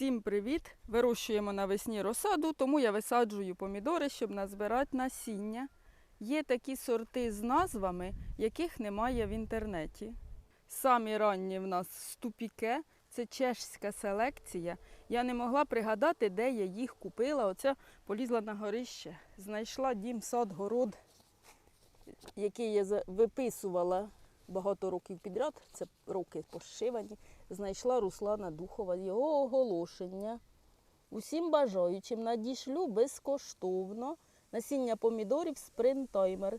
Всім привіт! Вирощуємо навесні розсаду, тому я висаджую помідори, щоб назбирати насіння. Є такі сорти з назвами, яких немає в інтернеті. Самі ранні в нас ступіке, це чешська селекція. Я не могла пригадати, де я їх купила. Оця полізла на горище. Знайшла дім, сад, город, який я виписувала багато років підряд. Це роки пошивані знайшла Руслана Духова його оголошення. Усім бажаючим надішлю безкоштовно насіння помідорів спринтаймер.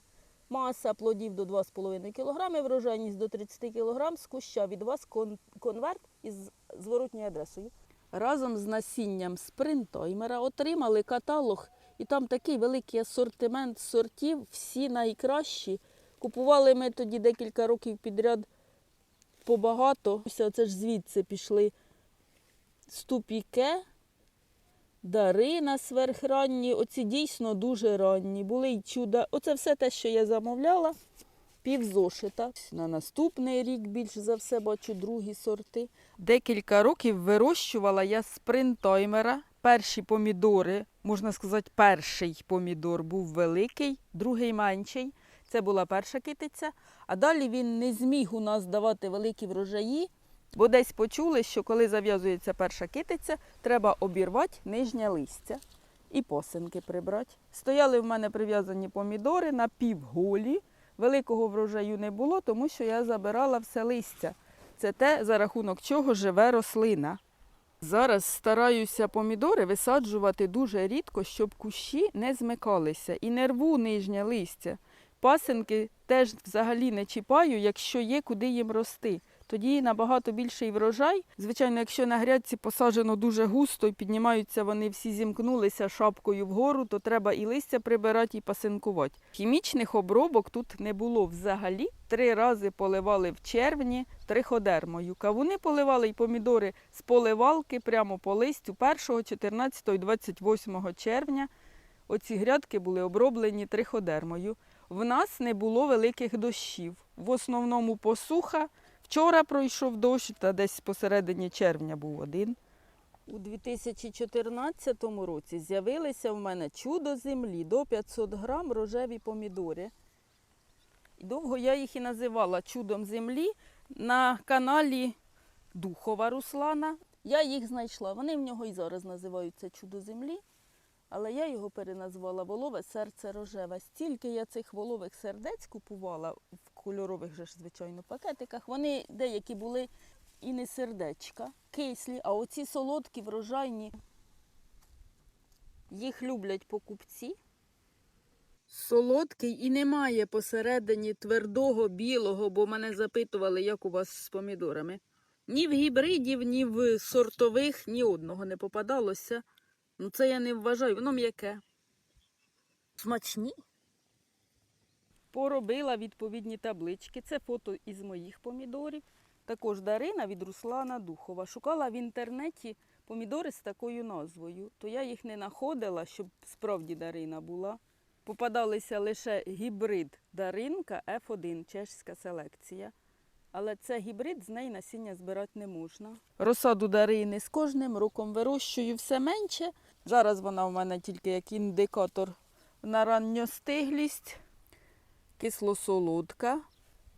Маса плодів до 2,5 кг, врожайність до 30 кг, з куща від вас кон- конверт із зворотньою адресою. Разом з насінням спринтаймера отримали каталог, і там такий великий асортимент сортів, всі найкращі. Купували ми тоді декілька років підряд побагато. Ось Оце ж звідси пішли ступіке, дарина сверхранні. Оці дійсно дуже ранні. Були й чуда. Оце все те, що я замовляла. Півзошита. На наступний рік більш за все бачу другі сорти. Декілька років вирощувала я спринтаймера. Перші помідори, можна сказати, перший помідор був великий, другий менший. Це була перша китиця. А далі він не зміг у нас давати великі врожаї, бо десь почули, що коли зав'язується перша китиця, треба обірвати нижнє листя і посинки прибрати. Стояли в мене прив'язані помідори на півголі. Великого врожаю не було, тому що я забирала все листя. Це те, за рахунок чого живе рослина. Зараз стараюся помідори висаджувати дуже рідко, щоб кущі не змикалися і не рву нижнє листя. Пасинки теж взагалі не чіпаю, якщо є куди їм рости. Тоді набагато більший врожай. Звичайно, якщо на грядці посаджено дуже густо і піднімаються вони всі зімкнулися шапкою вгору, то треба і листя прибирати, і пасинкувати. Хімічних обробок тут не було взагалі. Три рази поливали в червні триходермою. Кавуни поливали і помідори з поливалки прямо по листю 1, 14 і 28 червня. Оці грядки були оброблені триходермою. В нас не було великих дощів. В основному посуха. Вчора пройшов дощ, та десь посередині червня був один. У 2014 році з'явилися в мене чудо землі до 500 грам рожеві помідори. Довго я їх і називала чудом землі на каналі Духова Руслана. Я їх знайшла. Вони в нього і зараз називаються чудо землі. Але я його переназвала волове серце рожеве. Стільки я цих волових сердець купувала в кольорових же ж, звичайно, пакетиках. Вони деякі були і не сердечка, кислі, а оці солодкі, врожайні. Їх люблять покупці. Солодкий і немає посередині твердого білого, бо мене запитували, як у вас з помідорами. Ні в гібридів, ні в сортових, ні одного не попадалося. Ну, це я не вважаю, воно м'яке. Смачні. Поробила відповідні таблички. Це фото із моїх помідорів. Також Дарина від Руслана Духова. Шукала в інтернеті помідори з такою назвою. То я їх не знаходила, щоб справді Дарина була. Попадалися лише гібрид Даринка F1, чешська селекція. Але це гібрид, з неї насіння збирати не можна. Розсаду дарини з кожним роком вирощую все менше. Зараз вона в мене тільки як індикатор на ранньостиглість, кисло-солодка,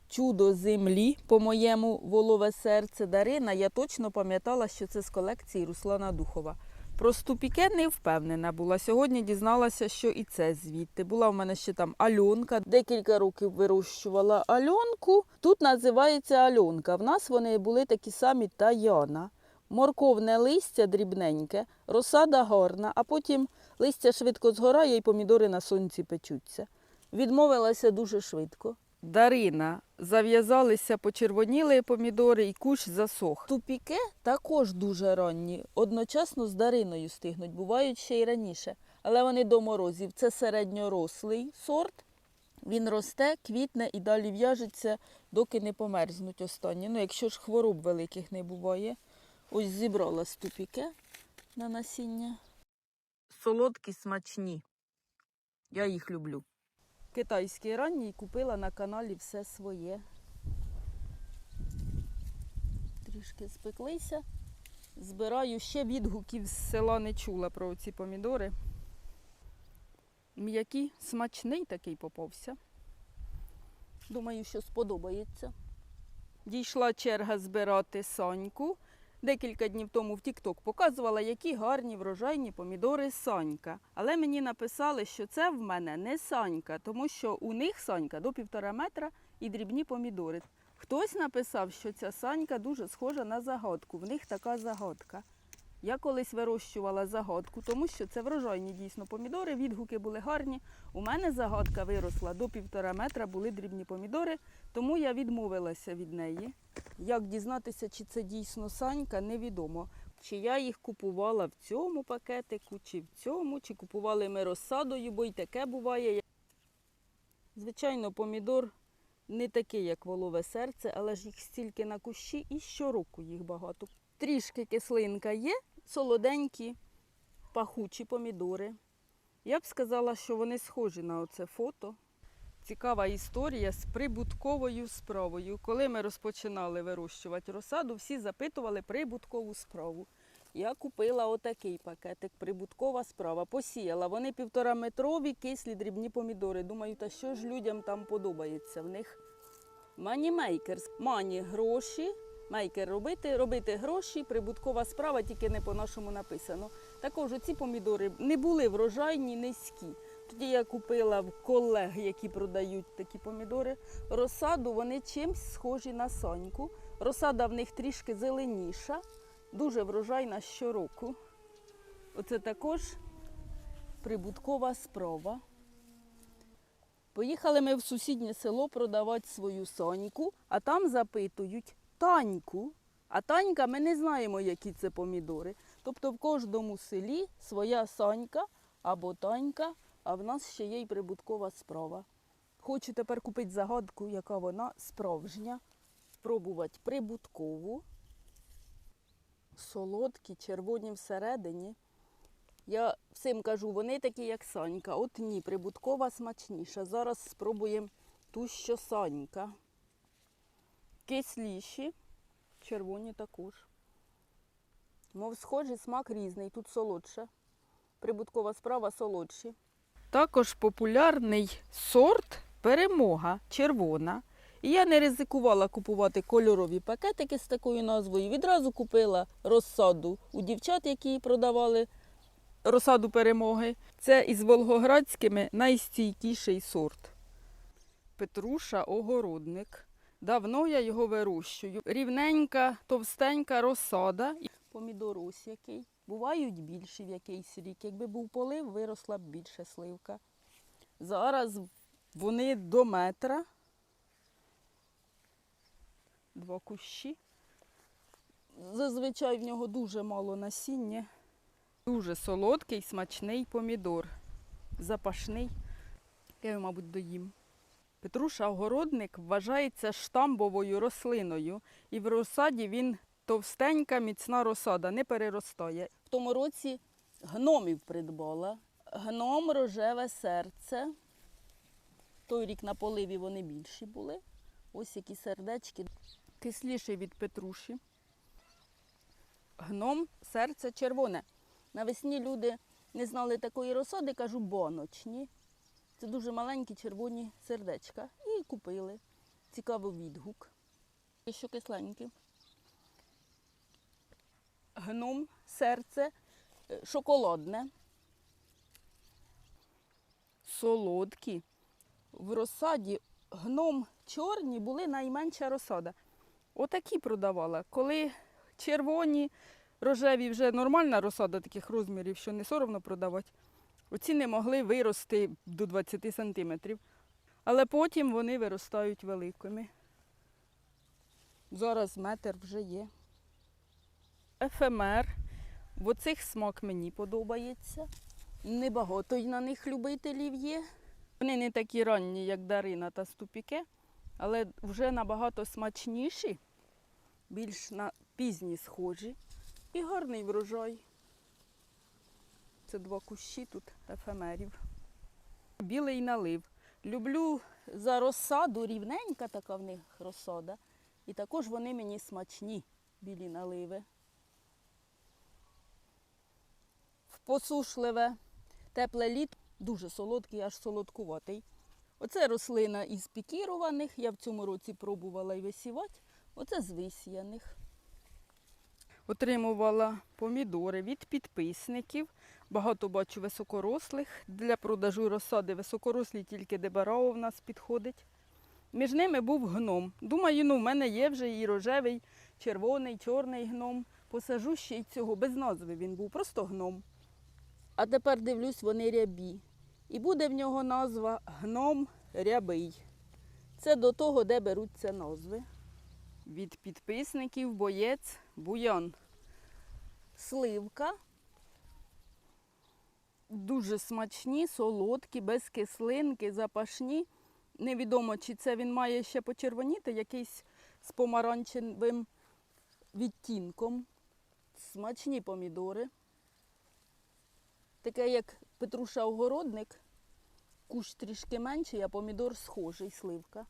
чудо землі, по-моєму, волове серце Дарина. Я точно пам'ятала, що це з колекції Руслана Духова. Про ступіке не впевнена була. Сьогодні дізналася, що і це звідти. Була в мене ще там Альонка. Декілька років вирощувала Альонку. Тут називається Альонка. В нас вони були такі самі Таяна. Морковне листя дрібненьке, розсада гарна, а потім листя швидко згорає і помідори на сонці печуться. Відмовилася дуже швидко. Дарина, зав'язалися, почервоніли помідори і кущ засох. Тупіке також дуже ранні, одночасно з Дариною стигнуть, бувають ще й раніше. Але вони до морозів. Це середньорослий сорт. Він росте, квітне і далі в'яжеться, доки не померзнуть останні. Ну, якщо ж хвороб великих не буває. Ось зібрала ступіке на насіння. Солодкі, смачні. Я їх люблю. Китайський ранній купила на каналі все своє. Трішки спеклися. Збираю ще відгуків з села не чула про ці помідори. М'який, смачний такий попався. Думаю, що сподобається. Дійшла черга збирати Саньку. Декілька днів тому в Тік-Ток показувала, які гарні врожайні помідори Санька. Але мені написали, що це в мене не Санька, тому що у них Санька до півтора метра і дрібні помідори. Хтось написав, що ця Санька дуже схожа на загадку. В них така загадка. Я колись вирощувала загадку, тому що це врожайні дійсно помідори, відгуки були гарні. У мене загадка виросла до півтора метра, були дрібні помідори, тому я відмовилася від неї. Як дізнатися, чи це дійсно санька, невідомо. Чи я їх купувала в цьому пакетику, чи в цьому, чи купували ми розсадою, бо й таке буває. Звичайно, помідор не такий, як волове серце, але ж їх стільки на кущі і щороку їх багато. Трішки кислинка є, солоденькі, пахучі помідори. Я б сказала, що вони схожі на оце фото. Цікава історія з прибутковою справою. Коли ми розпочинали вирощувати розсаду, всі запитували прибуткову справу. Я купила отакий пакетик, прибуткова справа. Посіяла. Вони півтораметрові кислі дрібні помідори. Думаю, та що ж людям там подобається в них? Манімейкер. Мані гроші. Мейкер робити, робити гроші, прибуткова справа, тільки не по-нашому написано. Також ці помідори не були врожайні, низькі. Тоді я купила в колег, які продають такі помідори. Розсаду вони чимсь схожі на соньку. Розсада в них трішки зеленіша, дуже врожайна щороку. Оце також прибуткова справа. Поїхали ми в сусіднє село продавати свою соньку, а там запитують таньку. А танька ми не знаємо, які це помідори. Тобто в кожному селі своя сонька або танька, а в нас ще є й прибуткова справа. Хочу тепер купити загадку, яка вона справжня. Спробувати прибуткову, солодкі, червоні всередині. Я всім кажу, вони такі, як санька. От ні, прибуткова смачніша. Зараз спробуємо ту, що санька. Кисліші, червоні також. Мов схожий, смак різний, тут солодше. Прибуткова справа солодші. Також популярний сорт перемога червона. І я не ризикувала купувати кольорові пакетики з такою назвою. Відразу купила розсаду у дівчат, які продавали розсаду перемоги. Це із волгоградськими найстійкіший сорт. Петруша огородник. Давно я його вирощую. Рівненька, товстенька розсада. Помідор ось який. Бувають більші в якийсь рік. Якби був полив, виросла б більше сливка. Зараз вони до метра. Два кущі. Зазвичай в нього дуже мало насіння. Дуже солодкий, смачний помідор. Запашний. Я його, мабуть, доїм. Петруша огородник вважається штамбовою рослиною, і в розсаді він товстенька, міцна розсада, не переростає. В тому році гномів придбала. Гном рожеве серце. Той рік на поливі вони більші були. Ось які сердечки. Кисліший від петруші. Гном серце червоне. Навесні люди не знали такої розсади, кажу, боночні. Це дуже маленькі червоні сердечка. І купили. Цікавий відгук. Що кисленькі. Гном, серце, е, шоколадне. Солодкі. В розсаді гном чорні були найменша розсада. Отакі продавала. Коли червоні, рожеві вже нормальна розсада таких розмірів, що не соромно продавати. Оці не могли вирости до 20 сантиметрів. Але потім вони виростають великими. Зараз метр вже є. Ефемер. В оцих смак мені подобається. Небагато й на них любителів є. Вони не такі ранні, як Дарина та Ступіке, але вже набагато смачніші, більш на пізні схожі. І гарний врожай. Це два кущі тут ефемерів. Білий налив. Люблю за розсаду, рівненька така в них розсада. І також вони мені смачні, білі наливи. посушливе, тепле літ, дуже солодкий, аж солодкуватий. Оце рослина із пікірованих, я в цьому році пробувала і висівати. Оце з висіяних. Отримувала помідори від підписників. Багато бачу високорослих. Для продажу розсади високорослі тільки дебарао в нас підходить. Між ними був гном. Думаю, ну в мене є вже і рожевий, червоний, чорний гном. Посажу ще й цього. Без назви він був, просто гном. А тепер дивлюсь, вони рябі. І буде в нього назва гном рябий. Це до того, де беруться назви. Від підписників боєць буян. Сливка. Дуже смачні, солодкі, без кислинки, запашні. Невідомо, чи це він має ще почервоніти, якийсь з помаранчевим відтінком. Смачні помідори. Таке, як Петруша огородник, кущ трішки менший, а помідор схожий, сливка.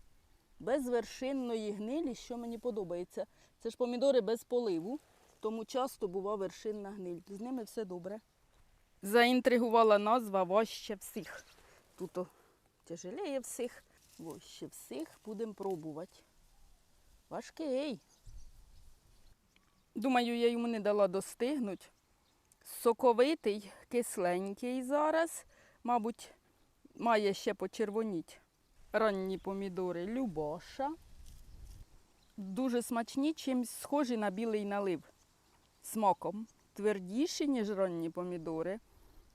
Без вершинної гнилі, що мені подобається. Це ж помідори без поливу, тому часто бува вершинна гниль. З ними все добре. Заінтригувала назва важче всіх. Тут о, тяжеліє всіх, важче всіх будемо пробувати. Важкий. Думаю, я йому не дала достигнуть. Соковитий, кисленький зараз, мабуть, має ще почервоніть. Ранні помідори Любаша. Дуже смачні, чимсь схожі на білий налив. Смаком. Твердіші, ніж ранні помідори.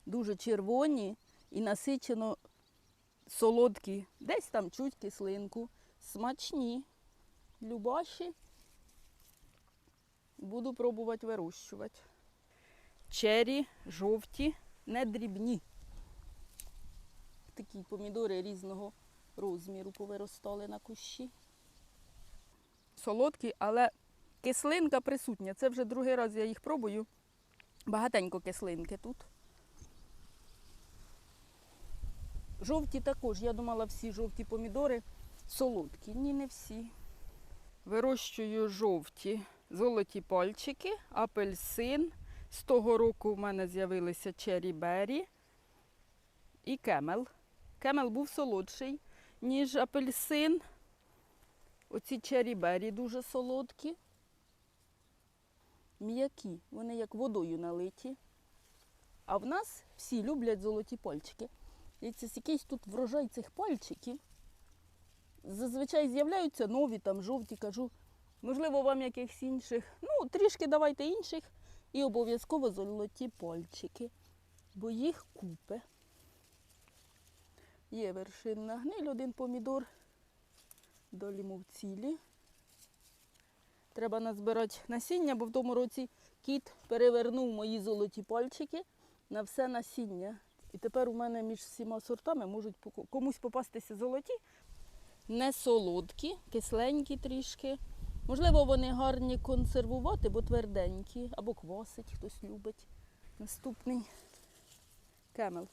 Дуже червоні і насичено солодкі. Десь там чуть кислинку. Смачні. Любаші. Буду пробувати вирощувати. Чері, жовті, не дрібні. Такі помідори різного розміру повиростали на кущі. Солодкі, але кислинка присутня. Це вже другий раз я їх пробую. Багатенько кислинки тут. Жовті також. Я думала, всі жовті помідори солодкі. Ні, не всі. Вирощую жовті золоті пальчики, апельсин. З того року в мене з'явилися чері бері і кемел. Кемел був солодший, ніж апельсин. Оці чері бері дуже солодкі. М'які, вони як водою налиті. А в нас всі люблять золоті пальчики. І якийсь тут врожай цих пальчиків. Зазвичай з'являються нові, там жовті, кажу, можливо, вам якихось інших. Ну, трішки давайте інших. І обов'язково золоті пальчики, бо їх купи. Є вершинна гниль, один помідор, долі мов цілі. Треба назбирати насіння, бо в тому році кіт перевернув мої золоті пальчики на все насіння. І тепер у мене між всіма сортами можуть комусь попастися золоті, не солодкі, кисленькі трішки. Можливо, вони гарні консервувати, бо тверденькі, або квасить, хтось любить. Наступний кемел.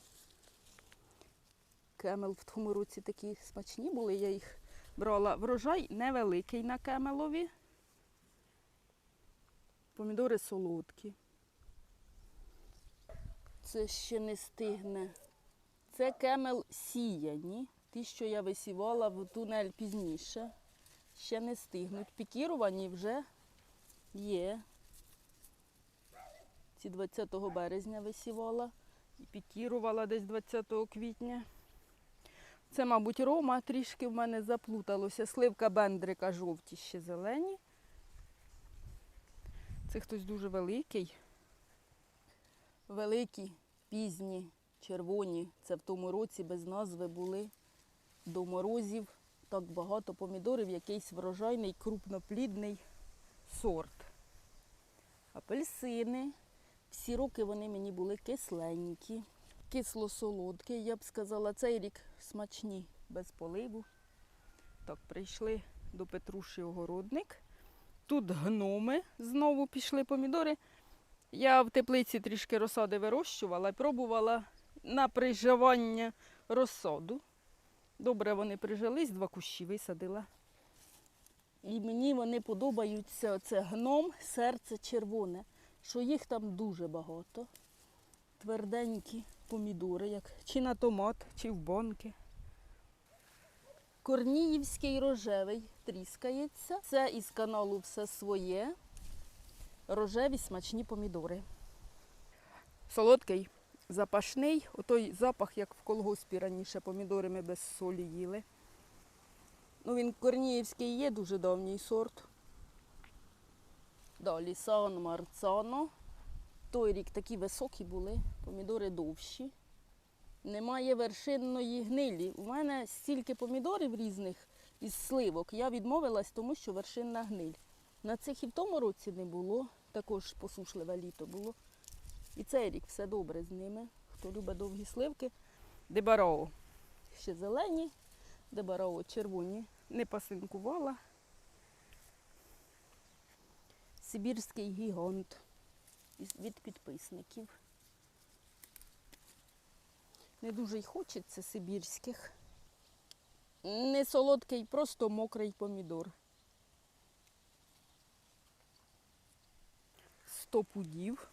Кемел в тому році такі смачні були, я їх брала. Врожай невеликий на кемелові. Помідори солодкі. Це ще не стигне. Це кемел сіяні. Ті, що я висівала в тунель пізніше. Ще не стигнуть. Пікіровані вже є. Ці 20 березня висівала і пікірувала десь 20 квітня. Це, мабуть, рома трішки в мене заплуталося. Сливка бендрика жовті ще зелені. Це хтось дуже великий. Великі, пізні, червоні. Це в тому році без назви були до морозів. Так багато помідорів, якийсь врожайний, крупноплідний сорт. Апельсини. Всі роки вони мені були кисленькі, кисло-солодкі, я б сказала, цей рік смачні, без поливу. Так, прийшли до Петруші огородник. Тут гноми знову пішли помідори. Я в теплиці трішки розсади вирощувала і пробувала на приживання розсаду. Добре вони прижились, два кущі висадила. І мені вони подобаються. Це гном, серце червоне, що їх там дуже багато. тверденькі помідори, як чи на томат, чи в банки. Корніївський рожевий тріскається. Це із каналу все своє. Рожеві смачні помідори. Солодкий, запашний, отой запах, як в колгоспі раніше помідори ми без солі їли. Ну, він корніївський є дуже давній сорт. Далі Сан Марцано. Той рік такі високі були, помідори довші. Немає вершинної гнилі. У мене стільки помідорів різних із сливок. Я відмовилась, тому що вершинна гниль. На цих і в тому році не було, також посушливе літо було. І цей рік все добре з ними. Хто любить довгі сливки. Дебарао ще зелені, дебарао червоні. Не пасинкувала. Сибірський гігант від підписників. Не дуже й хочеться сибірських. Не солодкий, просто мокрий помідор. Сто пудів.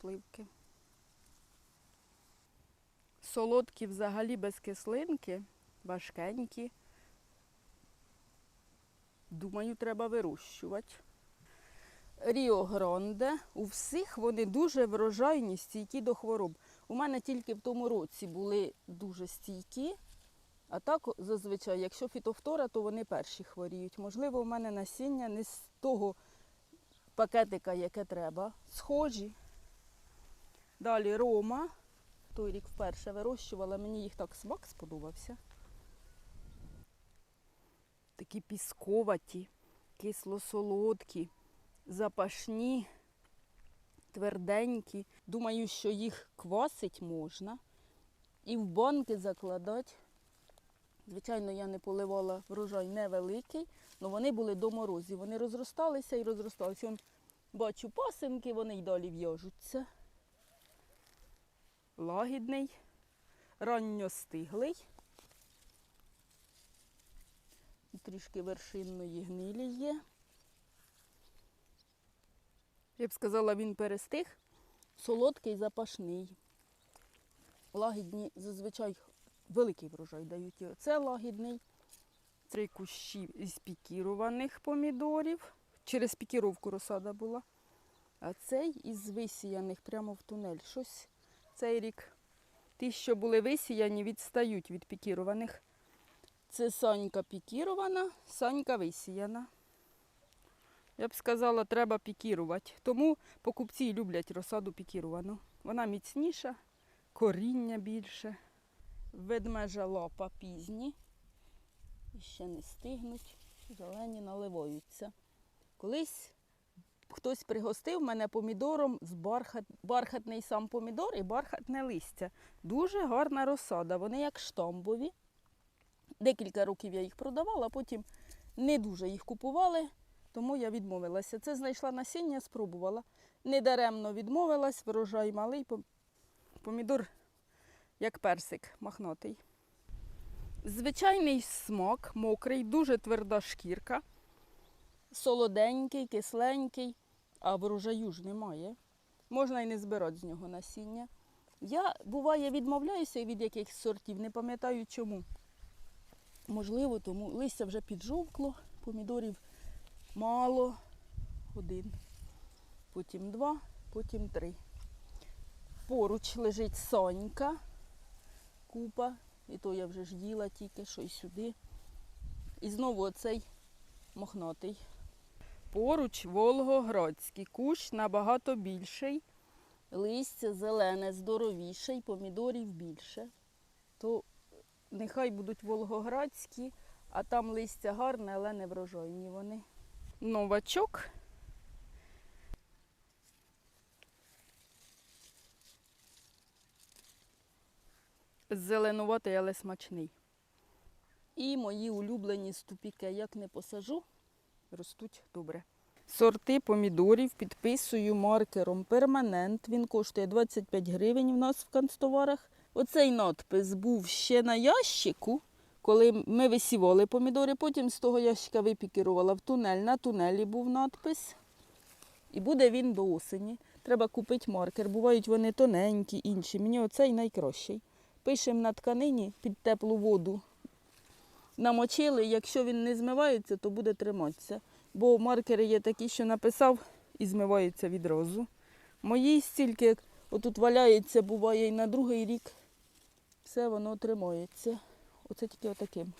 Сливки. Солодкі взагалі без кислинки, важкенькі. Думаю, треба вирощувати. Ріо Гронде. У всіх вони дуже врожайні, стійкі до хвороб. У мене тільки в тому році були дуже стійкі, а так зазвичай, якщо фітофтора, то вони перші хворіють. Можливо, у мене насіння не з того пакетика, яке треба. Схожі. Далі Рома. Той рік вперше вирощувала, мені їх так смак сподобався. Такі пісковаті, кисло-солодкі, запашні, тверденькі. Думаю, що їх квасить можна і в банки закладати. Звичайно, я не поливала врожай невеликий, але вони були до морозів. Вони розросталися і розросталися. Вон, бачу пасинки, вони й далі в'яжуться. Лагідний, ранньостиглий. Трішки вершинної гнилі є. Я б сказала, він перестиг. Солодкий, запашний. Лагідні зазвичай великий врожай дають. Це лагідний. Три кущі із пікірованих помідорів. Через пікіровку розсада була. А цей із висіяних прямо в тунель. Щось цей рік. Ті, що були висіяні, відстають від пікірованих. Це санька пікірована, санька висіяна. Я б сказала, треба пікірувати. Тому покупці люблять розсаду пікіровану. Вона міцніша, коріння більше. Ведмежа лапа пізні. І ще не стигнуть, зелені наливаються. Колись хтось пригостив мене помідором з бархат, бархатний сам помідор і бархатне листя. Дуже гарна розсада. Вони як штамбові. Декілька років я їх продавала, потім не дуже їх купували, тому я відмовилася. Це знайшла насіння, спробувала. Недаремно відмовилась, врожай малий, помідор як персик махнатий. Звичайний смак, мокрий, дуже тверда шкірка, солоденький, кисленький, а врожаю ж немає. Можна і не збирати з нього насіння. Я, буває, відмовляюся від якихось сортів, не пам'ятаю чому. Можливо, тому листя вже піджовкло, помідорів мало. Один, потім два, потім три. Поруч лежить сонька, купа, і то я вже ж їла тільки, що й сюди. І знову оцей мохнатий. Поруч Волгоградський кущ набагато більший. Листя зелене, здоровіше, і помідорів більше. То нехай будуть волгоградські, а там листя гарне, але не врожайні вони. Новачок. Зеленуватий, але смачний. І мої улюблені ступіки, як не посажу, ростуть добре. Сорти помідорів підписую маркером перманент. Він коштує 25 гривень в нас в канцтоварах. Оцей надпис був ще на ящику, коли ми висівали помідори. Потім з того ящика випікірувала в тунель. На тунелі був надпис. І буде він до осені. Треба купити маркер. Бувають вони тоненькі, інші. Мені оцей найкращий. Пишемо на тканині під теплу воду. Намочили, якщо він не змивається, то буде триматися. Бо маркери є такі, що написав і змиваються відразу. Мої стільки отут валяється, буває і на другий рік. Все воно тримається. Оце тільки отаким.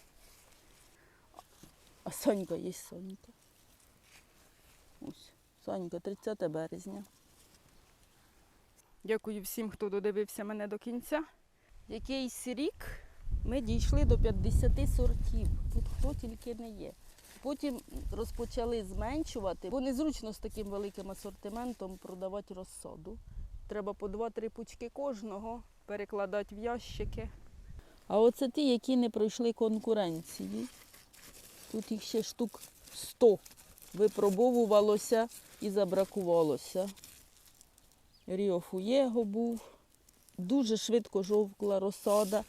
А Сонька є Сонька. Ось, Сонька, 30 березня. Дякую всім, хто додивився мене до кінця. Якийсь рік ми дійшли до 50 сортів. Тут хто тільки не є. Потім розпочали зменшувати, бо незручно з таким великим асортиментом продавати розсаду. Треба по 2-3 пучки кожного перекладати в ящики. А оце ті, які не пройшли конкуренції. Тут їх ще штук 100 випробовувалося і забракувалося. Ріо Фуєго був. Дуже швидко жовкла розсада.